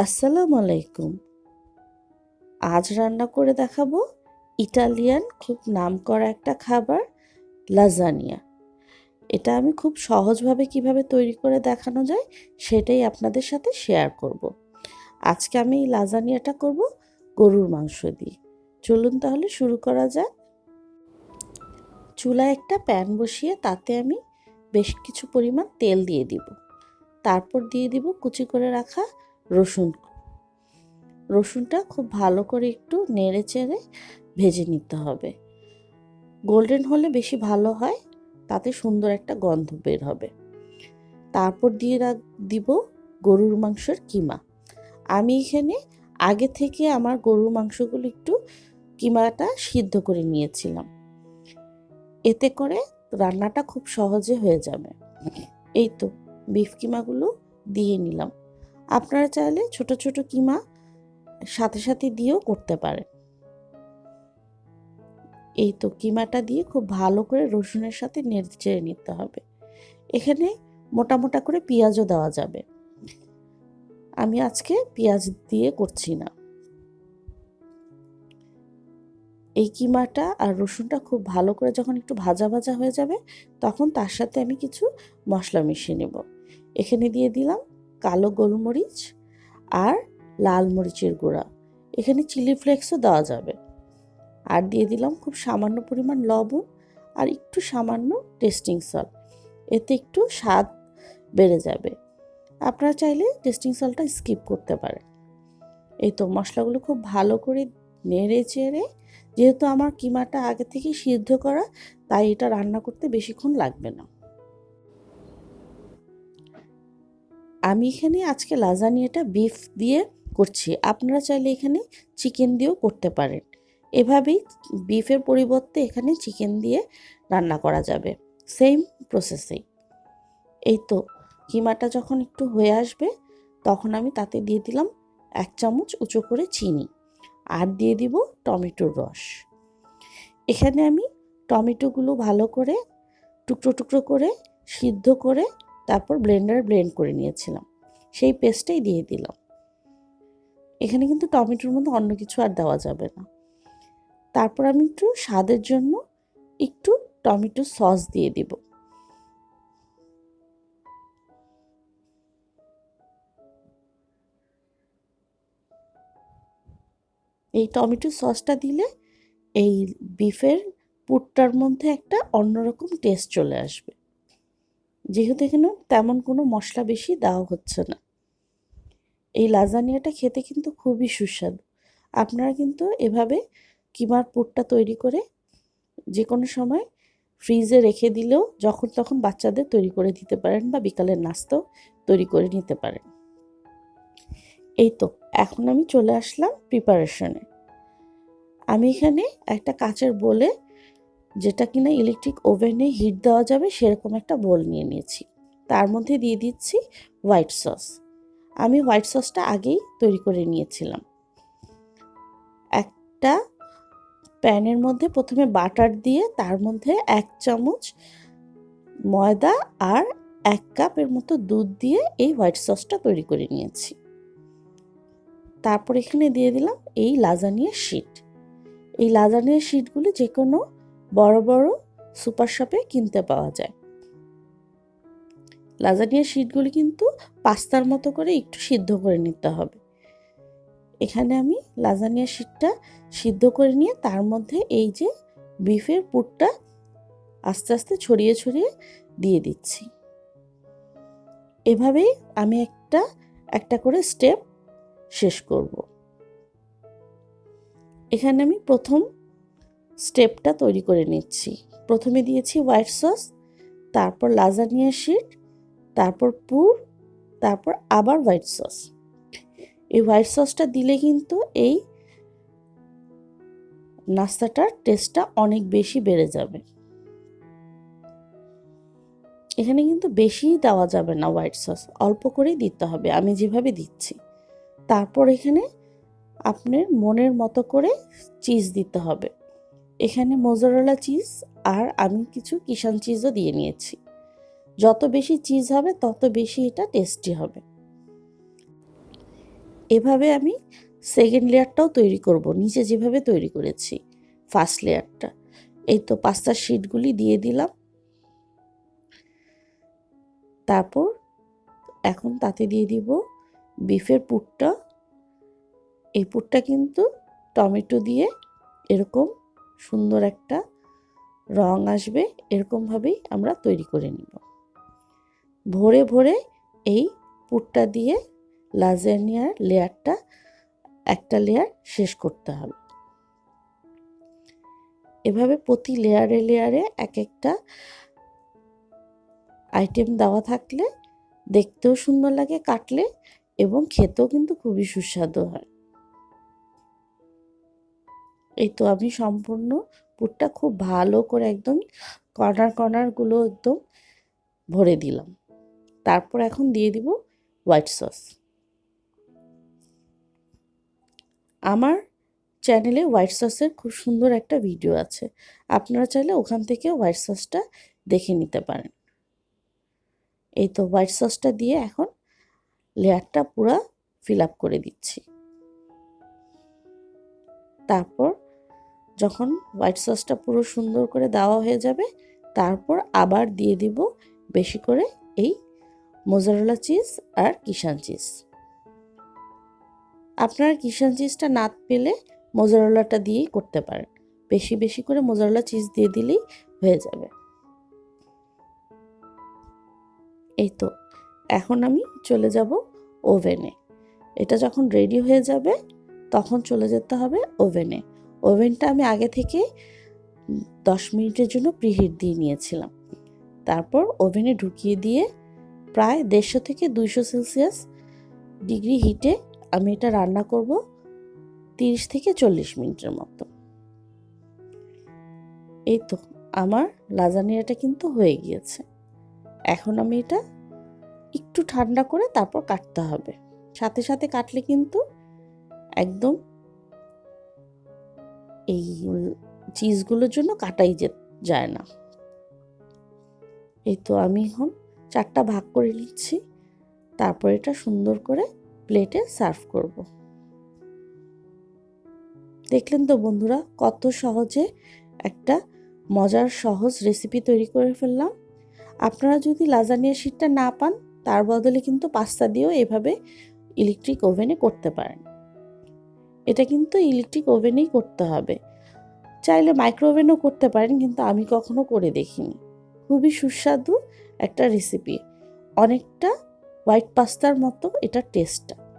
আসসালামু আলাইকুম। আজ রান্না করে দেখাবো ইটালিয়ান খুব নামকরা একটা খাবার, লাজানিয়া। এটা আমি খুব সহজভাবে কীভাবে তৈরি করে দেখানো যায় সেটাই আপনাদের সাথে শেয়ার করব। আজকে আমি এই লাজানিয়াটা করব গরুর মাংস দিয়ে। চলুন তাহলে শুরু করা যাক। চুলায় একটা প্যান বসিয়ে তাতে আমি বেশ কিছু পরিমাণ তেল দিয়ে দিব। তারপর দিয়ে দিব কুচি করে রাখা রসুন। রসুনটা খুব ভালো করে একটু নেড়ে চেড়ে ভেজে নিতে হবে। গোল্ডেন হলে বেশি ভালো হয়, তাতে সুন্দর একটা গন্ধ বের হবে। তারপর দিয়ে রাখ, দিব গরুর মাংসের কিমা। আমি এখানে আগে থেকে আমার গরুর মাংসগুলো একটু কিমাটা সিদ্ধ করে নিয়েছিলাম। এতে করে রান্নাটা খুব সহজে হয়ে যাবে। এই তো, বিফ কিমাগুলো দিয়ে নিলাম। আপনারা চাইলে ছোট ছোট কিমা সাথে সাথে দিয়েও করতে পারেন। এই তো কিমাটা দিয়ে খুব ভালো করে রসুনের সাথে নেড়ে নিতে হবে। এখানে মোটা মোটা করে পেঁয়াজও দেওয়া যাবে। আমি আজকে পেঁয়াজ দিয়ে করছি না। এই কিমাটা আর রসুনটা খুব ভালো করে যখন একটু ভাজা ভাজা হয়ে যাবে, তখন তার সাথে আমি কিছু মশলা মিশিয়ে নেব। এখানে দিয়ে দিলাম কালো গোলমরিচ আর লাল মরিচের গুঁড়া। এখানে চিলি ফ্লেক্সও দেওয়া যাবে। আর দিয়ে দিলাম খুব সামান্য পরিমাণ লবণ আর একটু সামান্য টেস্টিং সল্ট। এতে একটু স্বাদ বেড়ে যাবে। আপনারা চাইলে টেস্টিং সল্টটা স্কিপ করতে পারেন। এই তো মশলাগুলো খুব ভালো করে নেড়ে চেড়ে, যেহেতু আমার কিমাটা আগে থেকেই সিদ্ধ করা, তাই এটা রান্না করতে বেশিক্ষণ লাগবে না। আমি এখানে আজকে লাজানিয়াটা বিফ দিয়ে করছি। আপনারা চাইলে এখানে চিকেন দিয়েও করতে পারেন। এভাবেই বিফের পরিবর্তে এখানে চিকেন দিয়ে রান্না করা যাবে। সেম প্রসেসেই এই তো, কিমাটা যখন একটু হয়ে আসবে, তখন আমি তাতে দিয়ে দিলাম এক চামচ উঁচু করে চিনি আর দিয়ে দিব টমেটোর রস। এখানে আমি টমেটোগুলো ভালো করে টুকরো টুকরো করে সিদ্ধ করে তারপর ব্লেন্ডারে ব্লেন্ড করে নিয়েছিলাম। সেই পেস্টটাই দিয়ে দিলাম। এখানে কিন্তু টমেটোর মধ্যে অন্য কিছু আর দেওয়া যাবে না। তারপর আমি একটু স্বাদের জন্য একটু টমেটো সস দিয়ে দিব। এই টমেটো সসটা দিলে এই বিফের পুরটার মধ্যে একটা অন্যরকম টেস্ট চলে আসবে। যেহেতু এখানে তেমন কোনো মশলা বেশি দেওয়া হচ্ছে না। এই লাজানিয়াটা খেতে কিন্তু খুবই সুস্বাদু। আপনারা কিন্তু এভাবে কিমার পুরটা তৈরি করে যে কোনো সময় ফ্রিজে রেখে দিলেও যখন তখন বাচ্চাদের তৈরি করে দিতে পারেন বা বিকালের নাস্তাও তৈরি করে নিতে পারেন। এই তো, এখন আমি চলে আসলাম প্রিপারেশনে আমি এখানে একটা কাচের বলে যেটা কিনা ইলেকট্রিক ওভেনে হিট দেওয়া যাবে, সেরকম একটা বোল নিয়ে নিয়েছি। তার মধ্যে দিয়ে দিচ্ছি হোয়াইট সস আমি হোয়াইট সসটা আগেই তৈরি করে নিয়েছিলাম। একটা প্যানের মধ্যে প্রথমে বাটার দিয়ে তার মধ্যে এক চামচ ময়দা আর এক কাপের মতো দুধ দিয়ে এই হোয়াইট সসটা তৈরি করে নিয়েছি। তারপর এখানে দিয়ে দিলাম এই লাজানিয়া শিট এই লাজানিয়া শিটগুলি যে কোনো বড় বড় সুপার শপে কিনতে পাওয়া যায়। লাজানিয়া শিটগুলি কিন্তু পাস্তার মতো করে একটু সিদ্ধ করে নিতে হবে। এখানে আমি লাজানিয়া শিটটা সিদ্ধ করে নিয়ে তার মধ্যে এই যে বিফের পুরটা আস্তে আস্তে ছড়িয়ে ছড়িয়ে দিয়ে দিচ্ছি। এভাবেই আমি একটা একটা করে স্টেপ শেষ করব। এখানে আমি প্রথম স্টেপটা তৈরি করে নিচ্ছি। প্রথমে দিয়েছি হোয়াইট সস, তারপর লাজানিয়া শিট, তারপর পুর, তারপর আবার হোয়াইট সস। এই হোয়াইট সসটা দিলে কিন্তু এই নাস্তাটার টেস্টটা অনেক বেশি বেড়ে যাবে। এখানে কিন্তু বেশি দেওয়া যাবে না হোয়াইট সস, অল্প করেই দিতে হবে, আমি যেভাবে দিচ্ছি। তারপর এখানে আপনার মনের মতো করে চিজ দিতে হবে। এখানে মোজারেলা চিজ আর আমি কিছু কিষান চিজও দিয়ে নিয়েছি। যত বেশি চিজ হবে, তত বেশি এটা টেস্টি হবে। এভাবে আমি সেকেন্ড লেয়ারটাও তৈরি করব, নিচে যেভাবে তৈরি করেছি ফার্স্ট লেয়ারটা এই তো পাস্তার শিটগুলি দিয়ে দিলাম। তারপর এখন তাতে দিয়ে দিব বিফের পুরটা। এই পুরটা কিন্তু টমেটো দিয়ে এরকম সুন্দর একটা রং আসবে, এরকমভাবেই আমরা তৈরি করে নিব। ভরে ভরে এই পুরটা দিয়ে লাজানিয়ার লেয়ারটা, একটা লেয়ার শেষ করতে হবে। এভাবে প্রতি লেয়ারে লেয়ারে এক একটা আইটেম দেওয়া থাকলে দেখতেও সুন্দর লাগে, কাটলে এবং খেতেও কিন্তু খুবই সুস্বাদু হয়। এই তো আমি সম্পূর্ণ পুরটা খুব ভালো করে একদম কর্নার কর্নারগুলো একদম ভরে দিলাম। তারপর এখন দিয়ে দিব হোয়াইট সস। আমার চ্যানেলে হোয়াইট সসের খুব সুন্দর একটা ভিডিও আছে। আপনারা চাইলে ওখান থেকে হোয়াইট সসটা দেখে নিতে পারেন। এই তো হোয়াইট সসটা দিয়ে এখন লেয়ারটা পুরো ফিল আপ করে দিচ্ছি। তারপর যখন হোয়াইট সসটা পুরো সুন্দর করে দেওয়া হয়ে যাবে, তারপর আবার দিয়ে দিব বেশি করে এই মোজারেলা চিজ আর কিষান চিজ আপনারা কিষান চিজটা না পেলে মোজারেলাটা দিয়েই করতে পারেন। বেশি বেশি করে মোজারেলা চিজ দিয়ে দিলেই হয়ে যাবে। এই তো, এখন আমি চলে যাব ওভেনে এটা যখন রেডি হয়ে যাবে, তখন চলে যেতে হবে ওভেনে ওভেনটা আমি আগে থেকে দশ মিনিটের জন্য প্রিহিট দিয়ে নিয়েছিলাম। তারপর ওভেনে ঢুকিয়ে দিয়ে প্রায় দেড়শো থেকে দুইশো সেলসিয়াস ডিগ্রি হিটে আমি এটা রান্না করব তিরিশ থেকে চল্লিশ মিনিটের মতো। এই তো, আমার লাজানিয়াটা কিন্তু হয়ে গিয়েছে। এখন আমি এটা একটু ঠান্ডা করে তারপর কাটতে হবে। সাথে সাথে কাটলে কিন্তু একদম এই চিজগুলোর জন্য কাটাই যায় না। এই তো আমি এখন চারটা ভাগ করে নিচ্ছি, তারপর এটা সুন্দর করে প্লেটে সার্ভ করব। দেখলেন তো বন্ধুরা, কত সহজে একটা মজার সহজ রেসিপি তৈরি করে ফেললাম। আপনারা যদি লাজানিয়া শিটটা না পান, তার বদলে কিন্তু পাস্তা দিয়েও এভাবে ইলেকট্রিক ওভেনে করতে পারেন। এটা কিন্তু ইলেকট্রিক ওভেনেই করতে হবে। চাইলে মাইক্রো ওভেনও করতে পারেন, কিন্তু আমি কখনো করে দেখিনি। খুবই সুস্বাদু একটা রেসিপি অনেকটা হোয়াইট পাস্তার মতো এটা টেস্টটা